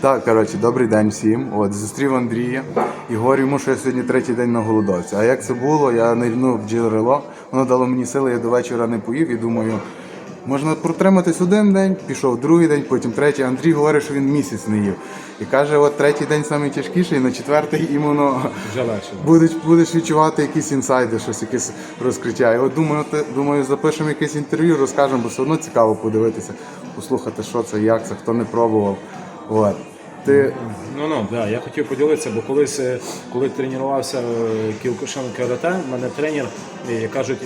Так, коротше, добрий день всім. От зустрів Андрія і говорю йому, що я сьогодні третій день на голодовці. А як це було? Я нирнув в джерело, воно дало мені сили, я до вечора не поїв і думаю, можна протриматись один день, пішов другий день, потім третій. Андрій говорить, що він місяць не їв. І каже, от третій день найтяжкіший, на четвертий іменно будеш, будеш відчувати якісь інсайди, щось, якесь розкриття. І от думаю, ти, думаю, запишемо якесь інтерв'ю, розкажемо, бо все одно цікаво подивитися, послухати, що це, як це, хто не пробував. От. Ти Ну ну да, я хотів поділитися, бо колись, е, коли тренувався е, Кіокушин карате, мене тренер, е, як кажуть,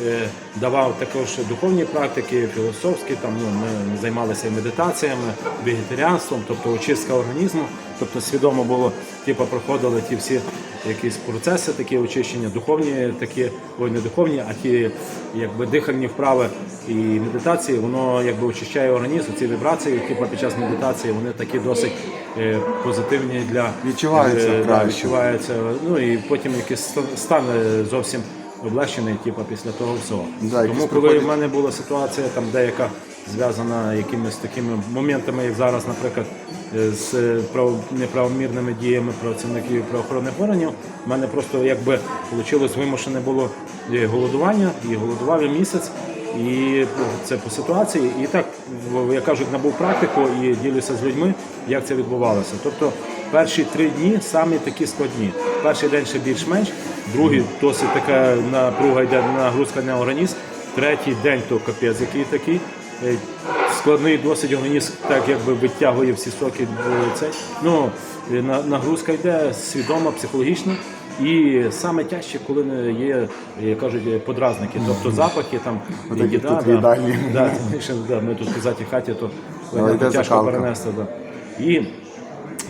давав також духовні практики, філософські. Там ну ми займалися медитаціями, вегетаріанством, тобто очистка організму. Тобто свідомо було, типу, проходили ті всі якісь процеси, такі очищення, духовні, такі, ой, не духовні, а ті якби дихальні вправи і медитації, воно якби очищає організм. Ці вібрації, типу, під час медитації, вони такі досить е, позитивні для Відчуваються е, да, краще. Ну і потім якийсь ста- стан е, зовсім облегчений, типу, після того всього. Да, Тому коли приходять- в мене була ситуація там деяка зв'язана якимись такими моментами, як зараз, наприклад, е, з е, прав- неправомірними діями працівників правоохоронних органів, в мене просто якби вийшло вимушене було е, голодування, і голодував я місяць. І це по ситуації, і так як кажуть, набув практику і ділюся з людьми, як це відбувалося. Тобто перші три дні самі такі складні. Перший день ще більш-менш, другий досить така напруга йде нагрузка на організм. Третій день то капець, який такий. Е, Складний досить організм, так якби витягує всі соки. е, Це. Ну, е, нагрузка йде свідома, психологічна. І саме тяжче, коли є, як кажуть, е, подразники, тобто запахи, там як їда, тут да, їдальні. да, да, ми тут в казатій хаті, то Але тяжко закалка. перенести. Да. І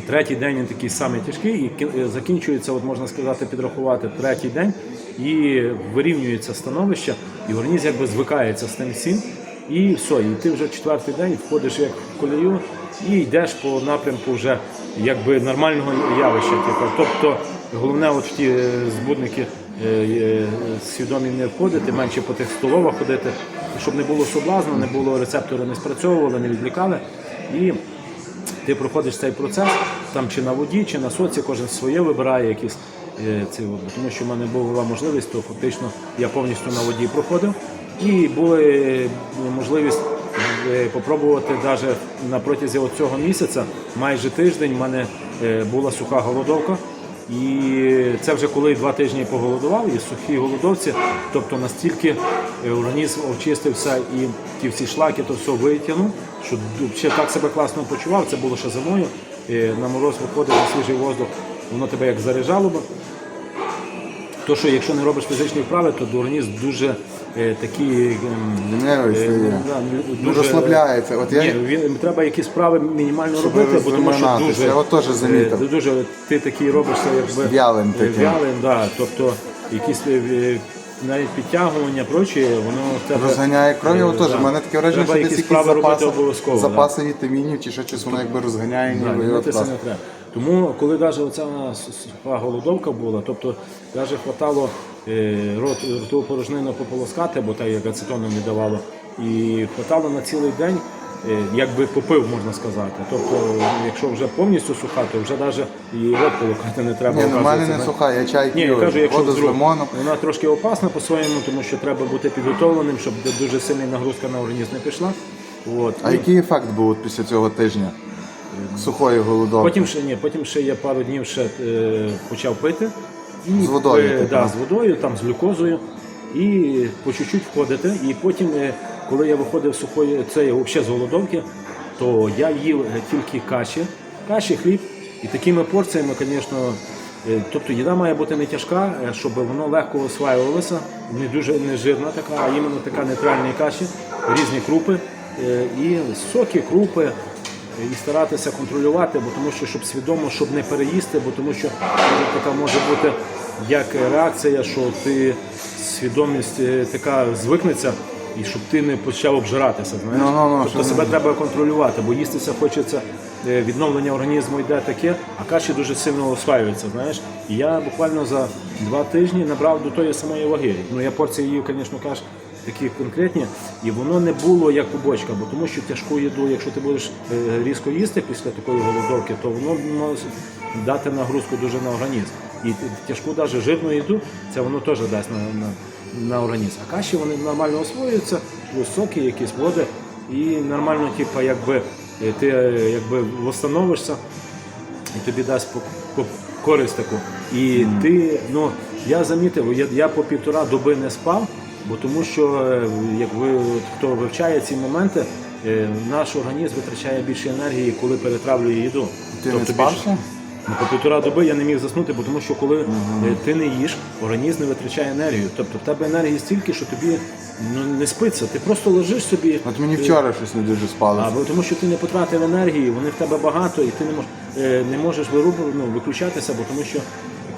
третій день він такий самий тяжкий, і закінчується, от можна сказати, підрахувати третій день, і вирівнюється становище, і організм якби звикається з тим всім. І все, і ти вже четвертий день входиш як в колію і йдеш по напрямку вже якби нормального явища. Типу. Тобто головне от в ті е, збудники е, е, свідомі не входити, менше по тих столовах ходити, щоб не було соблазну, не було рецептори, не спрацьовували, не відлікали. І ти проходиш цей процес там чи на воді, чи на соці, кожен своє вибирає якісь ці от, тому що в мене була можливість, то фактично я повністю на воді проходив. І була е, можливість е, попробувати навіть на протязі цього місяця, майже тиждень, в мене е, була суха голодовка. І це вже коли два тижні поголодував, і сухі голодовці, тобто настільки е, організм очистився і ті всі шлаки, то все витягнув, що ще так себе класно почував. Це було ще зимою. На мороз виходив на свіжий воздух, воно тебе як заряджало би. То, що якщо не робиш фізичні вправи, то організм дуже е, такий ем, е, стає. да, Ну, розслабляється. От я- Ні, він треба якісь вправи мінімально Щоб робити, бо тому що розминатися. дуже Я от теж замітив. е, дуже ти такий робишся, якби Вялим е, таким. вялим, да. Тобто якісь е, е, навіть підтягування, прочі, воно в тебе розганяє кров, е, його теж. да. У мене таке враження, Треба що десь якісь якісь вправи робити запаси, обов'язково. да. запаси вітамінів чи ще щось воно якби розганяє, Да, ніби і от дивитися не треба. Тому, коли навіть оця суха голодовка була, тобто навіть хватало е, рот, ротову порожнину пополоскати, бо так як ацетоном не давало, і хватало на цілий день, е, якби попив, можна сказати. Тобто, якщо вже повністю суха, то вже навіть і рот полокати не треба. Ні, ну в мене не суха, я чай Ні, я кажу, якщо воду з лимоном. вона трошки опасна по-своєму, тому що треба бути підготовленим, щоб дуже сильна нагрузка на організм не пішла. От. А який ефект був після цього тижня? Сухої голодовки? Потім ще ні, потім ще я пару днів ще е, почав пити. І, З водою, е, да, з водою, там з глюкозою. І по чуть-чуть входити. І потім, е, коли я виходив сухої, це взагалі з голодовки, то я їв е, тільки каші, каші, хліб. І такими порціями, звісно, е, тобто їда має бути не тяжка, е, щоб воно легко осваювалося, не дуже не жирна така, а іменно така нейтральні каші, різні крупи. е, І соки, крупи, і старатися контролювати, бо тому що щоб свідомо, щоб не переїсти, бо тому що така може бути як реакція, що ти свідомість е, така звикнеться, і щоб ти не почав обжиратися. Знаєш? Ну-ну-ну, тобто щоб себе треба контролювати, бо їстися хочеться. е, Відновлення організму йде таке, а каші дуже сильно осваюються, знаєш. І я буквально за два тижні набрав до тої самої ваги. Ну я порції їв, звісно, каш такі конкретні, і воно не було як побочка, бо тому що тяжку їду, якщо ти будеш е, різко їсти після такої голодовки, то воно може дати нагрузку дуже на організм. І тяжку навіть жирну їду, це воно теж дасть на, на, на організм. А каші вони нормально освоюються, плюс соки, якісь води, і нормально, типу, якби е, ти е, якби встановишся і тобі дасть по, по користь таку. І ти, ну я замітив, я, я по півтора доби не спав, бо тому що е, як ви хто вивчає ці моменти, е, наш організм витрачає більше енергії, коли перетравлює їду. Ти не Тобто спав більше- Ну, по півтора доби я не міг заснути, бо тому що коли е, ти не їш, організм не витрачає енергію. Тобто в тебе енергії стільки, що тобі ну, не спиться. Ти просто лежиш собі. От мені вчора щось не дуже спало. а, тому що ти не потратив енергії, вони в тебе багато, і ти не можеш не можеш вируб- ну, виключатися, бо тому що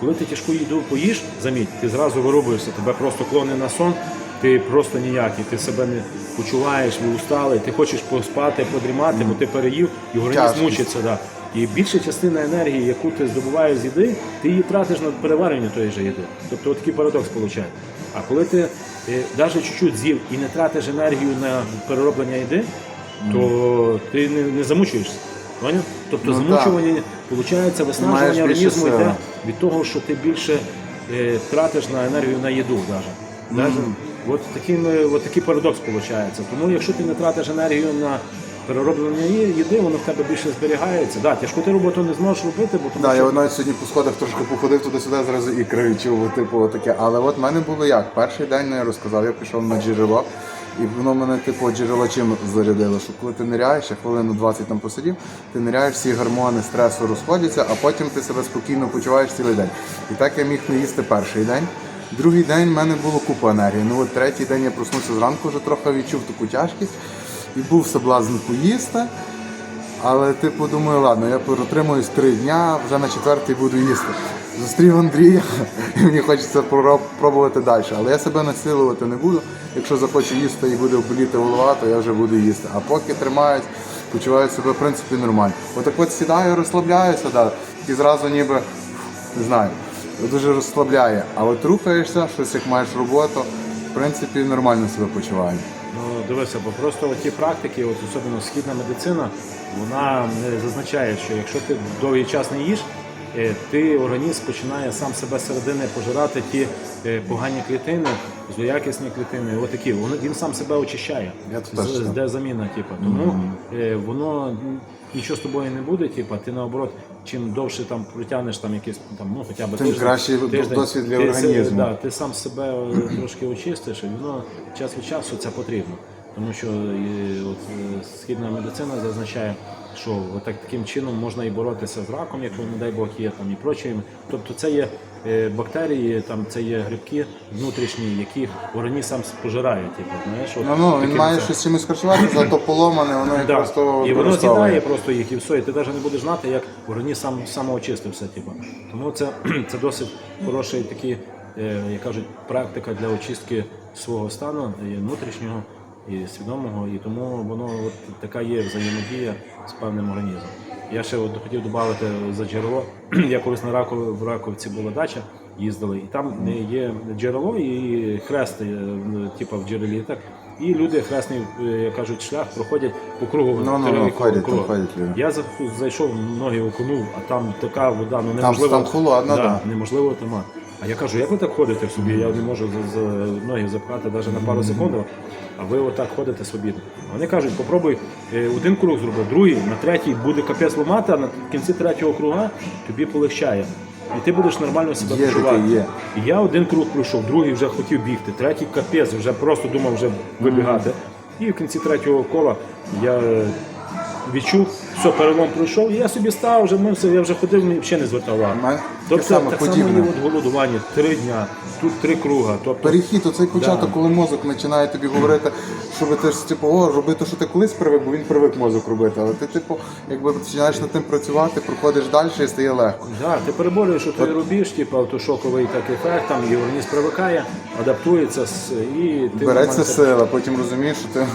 коли ти тяжку їду поїш, заміть, ти зразу вирубуєшся, тебе просто клони на сон, ти просто ніякий, ти себе не почуваєш, ви усталий, ти хочеш поспати, подрімати, бо ти переїв, і організм мучиться. Да. І більша частина енергії, яку ти здобуваєш з їди, ти її тратиш на переварення тої ж їди. Тобто такий парадокс виходить. А коли ти навіть чуть-чуть з'їв і не тратиш енергію на перероблення їди, то ти не, не замучуєшся. Тобто Ну, замучування, виходить, виснажування організму йде від того, що ти більше е, тратиш на енергію на їду. Даже. Даже. От, такий, е, от такий парадокс виходить. Тому якщо ти не тратиш енергію на перероблення їди, воно в тебе більше зберігається. Да, тяжку ти роботу не зможеш робити, бо тому Да, що я навіть сьогодні по сходах трошки походив туди-сюди, зразу ікри відчув, типу, таке. Але от в мене було як? Перший день ну, я розказав, я пішов на джерело, і воно мене, типу, джерело чим зарядило, що коли ти ниряєш, я хвилину 20 там посидів, ти ниряєш, всі гормони стресу розходяться, а потім ти себе спокійно почуваєш цілий день. І так я міг не їсти перший день. Другий день в мене було купа енергії. Ну от третій день я проснувся зранку, вже трохи відчув таку тяжкість, і був соблазн поїсти. Але типу думаю, ладно, я протримуюсь три дня, вже на четвертий буду їсти. Зустрів Андрія, і мені хочеться пробувати далі. Але я себе насилувати не буду. Якщо захочу їсти і буде боліти голова, то я вже буду їсти. А поки тримаюсь, почуваю себе в принципі нормально. Отак от сідаю, розслабляюся, да, і зразу ніби не знаю, дуже розслабляє. А от рухаєшся, щось як маєш роботу, в принципі, нормально себе почуваю. Ну, дивися, бо просто ті практики, от особливо східна медицина, вона е, зазначає, що якщо ти довгий час не їш, ти організм починає сам себе зсередини пожирати ті е, погані клітини, злоякісні клітини, отакі. Він сам себе очищає. Де заміна, типу. Тому е, воно нічого з тобою не буде, типу, ти наоборот, чим довше там протягнеш там якийсь там, ну хоча б Тим тиждень, кращий тиждень, досвід для ти організму. да, ти сам себе е, трошки очистиш, і воно час від часу це потрібно. Тому що е, от, е, східна медицина зазначає, що так, таким чином можна і боротися з раком, як не дай Бог є там і прочим. Тобто це є е, бактерії, там це є грибки внутрішні, які організм сам пожирає. Типу, знаєш, от Ну, ну він має це- щось чимось харчувати, зато поломане, воно як Да. просто І воно з'їдає просто їх і все, і ти навіть не будеш знати, як організм сам самоочистився. Типу. Тому це, це досить хороший такий, е, як кажуть, практика для очистки свого стану внутрішнього і свідомого, і тому воно от така є взаємодія з певним організмом. Я ще от хотів додати за джерело. Я колись на Ракові, в Раковці була дача, їздили, і там є джерело і хрест, е, типу в джерелі. Так? І люди хресний, е, як кажуть, шлях проходять по кругу. Ну, ну, території ходять, кругу. там ходять. Я зайшов, ноги окунув, а там така вода, ну неможливо. там холодно, да. Неможливо тема. А я кажу, як ви так ходите собі? Я не можу за, за ноги запхати навіть на пару секунд, а ви отак ходите собі. Вони кажуть, попробуй е, один круг зроби, другий, на третій буде капець ламати, а на кінці третього круга тобі полегчає. І ти будеш нормально себе Є почувати. є. І я один круг пройшов, другий вже хотів бігти, третій капець, вже просто думав вже вибігати. І в кінці третього кола я е, відчув, все, перелом пройшов, і я собі став, вже мився, я вже ходив, і взагалі не звертав увагу. Тобто саме так само подібне. і от голодування, три дня, тут три круга. Тобто, Перехід, оцей початок, коли мозок починає тобі говорити, щоб ти ж типу, о, роби те, що ти колись привик, бо він привик мозок робити. Але ти, типу, якби починаєш над тим працювати, проходиш далі і стає легко. да, ти переборюєш, що ти робиш, типу, автошоковий так ефект, там, і організм привикає, адаптується і ти Береться нормально сила, потім розумієш, що ти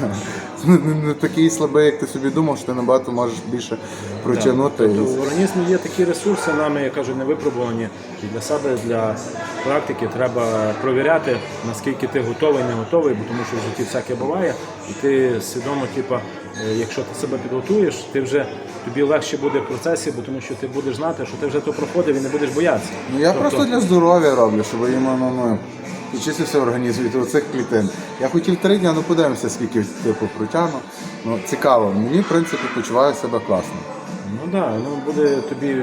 не, не- не такий слабий, як ти собі думав, що ти набагато можеш більше протягнути. Тобто в організмі є такі ресурси, нами, я кажу, не випробувані. І для себе, для практики треба провіряти, наскільки ти готовий, не готовий, бо тому що в житті всяке буває, і ти свідомо, типа, е, якщо ти себе підготуєш, ти вже тобі легше буде в процесі, бо тому що ти будеш знати, що ти вже то проходив і не будеш боятися. Ну я Тобто- просто для здоров'я роблю, щоб іменно ну, підчистився організм від оцих клітин. Я хотів три дні, ну подивимося, скільки типу протягну. Ну, цікаво. Мені, в принципі, почуваю себе класно. Ну так, да, ну буде тобі,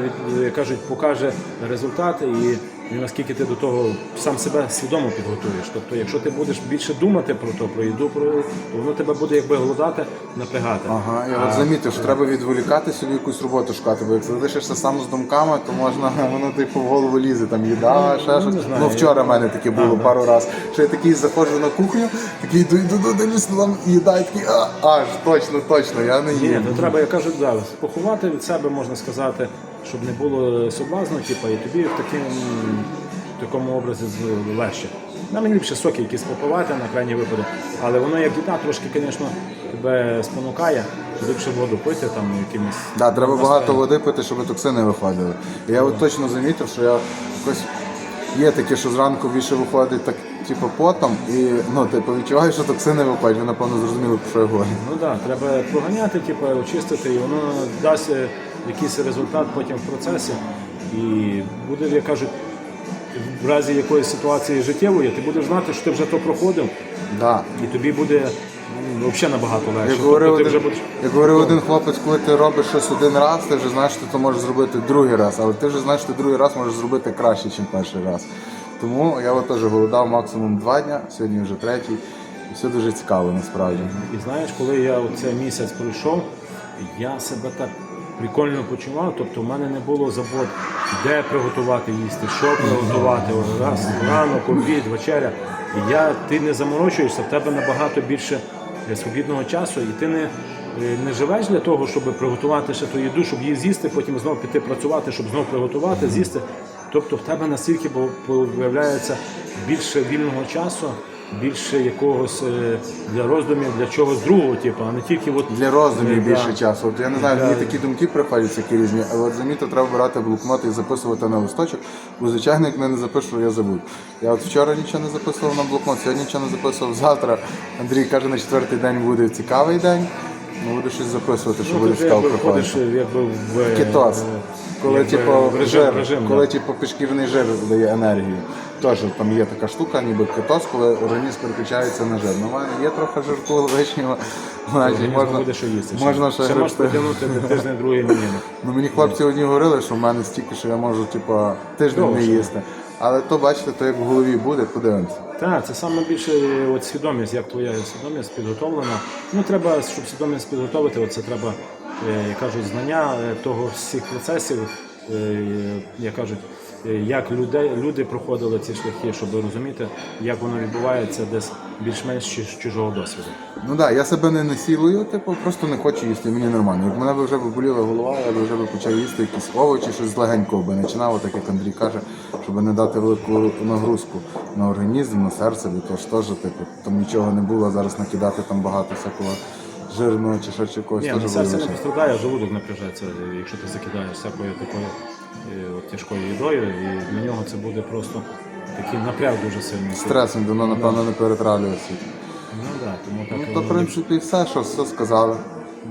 як кажуть, покаже результати і, і наскільки ти до того сам себе свідомо підготуєш. Тобто, якщо ти будеш більше думати про то, про їду, про то воно тебе буде якби голодати, напрягати. Ага, я от замітив, що треба відволікати собі якусь роботу шукати, бо як залишишся сам з думками, то можна воно типу в голову лізе, там їда, ще щось. знаю. Ну вчора в мене таке було пару разів. Що я такий заходжу на кухню, такий йду, йду, йду, дивлюсь, там їда, і такий, аж, точно, точно, я не Ні, то треба, я кажу, да, поховати від себе, можна сказати, щоб не було соблазну, типу, і тобі в таким, в такому образі легше. На мені ліпше соки якісь попивати на крайній випадок, але воно як їда трошки, звісно, тебе спонукає, ліпше воду пити там якимось. Да, треба багато води пити, щоб токсини виходили. Я от точно замітив, що я якось є таке, що зранку більше виходить так, типу, потом, і ну, типу, відчуваю, що токсини виходять. Ви напевно зрозуміли, про що я говорю. Ну так, да, треба проганяти, типу, очистити, і воно дасть е, якийсь результат потім в процесі. І буде, як кажуть, в разі якоїсь ситуації життєвої, ти будеш знати, що ти вже то проходив, Да. і тобі буде взагалі набагато легше. Як говорив, Тобто один, будеш... як говорив один хлопець, коли ти робиш щось один раз, ти вже знаєш, що ти то можеш зробити другий раз, але ти вже знаєш, що ти другий раз можеш зробити краще, ніж перший раз. Тому я от теж голодав максимум два дня, сьогодні вже третій. І все дуже цікаво насправді. І знаєш, коли я оцей місяць пройшов, я себе так прикольно почував, тобто в мене не було забот, де приготувати їсти, що приготувати, раз, ранок, обід, вечеря. І я, ти не заморочуєшся, в тебе набагато більше е, свобідного часу, і ти не, е, не живеш для того, щоб приготувати ще ту їду, щоб її з'їсти, потім знову піти працювати, щоб знову приготувати, з'їсти. Тобто в тебе настільки виявляється більше вільного часу, більше якогось е, для роздумів, для чогось другого, типу, а не тільки от Для роздумів Да. більше часу. От я не знаю, Да. мені такі думки приходять які різні, але от замітив, треба брати блокнот і записувати на листочок, бо звичайно, як не запишу, я забуду. Я от вчора нічого не записував на блокнот, сьогодні нічого не записував. Завтра Андрій каже, на четвертий день буде цікавий день. Ну, буду щось записувати, що ну, буде цікаво якби проходити. якби в е, Кетоз. Коли якби типу, режим, жир, режим, коли да. типу, підшкірний жир дає енергію. Теж там є така штука, ніби кетоз, коли організм переключається на жир. Ну, в мене є трохи жирку лишнього, значить можна, буде що їсти. можна ще, ще можеш грибти. потягнути на тиждень другий мінімум. Ну мені хлопці одні говорили, що в мене стільки, що я можу типу, тиждень не Довше. їсти. Але то бачите, то як в голові буде, подивимося. Так, це саме більше е, от свідомість, як твоя свідомість підготовлена. Ну треба, щоб свідомість підготовити, от це треба, кажуть, знання е, того всіх процесів, е, як кажуть, е, як людей, люди проходили ці шляхи, щоб розуміти, як воно відбувається десь більш-менш з чужого досвіду. Ну так, я себе не насилую, типу, просто не хочу їсти, мені нормально. Як мене б вже боліла голова, я б вже б почав їсти якісь овочі, щось легенького би починав, так як Андрій каже, щоб не дати велику нагрузку на організм, на серце, бо то ж теж, типу, там нічого не було, зараз накидати там багато всякого жирного чи ще чогось Ні, теж ну, серце не пострадає, а желудок напряжеться, якщо ти закидаєш всякою такою е, от, тяжкою їдою, і для нього це буде просто такий напряг дуже сильний. Стрес він давно, напевно, не перетравлюється. Ну да, тому так. Ну, то, в принципі, все, що все сказали.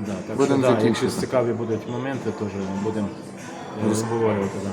да, так будемо що, да, закінчувати. якщо цікаві будуть моменти, теж будемо е, обговорювати. Да.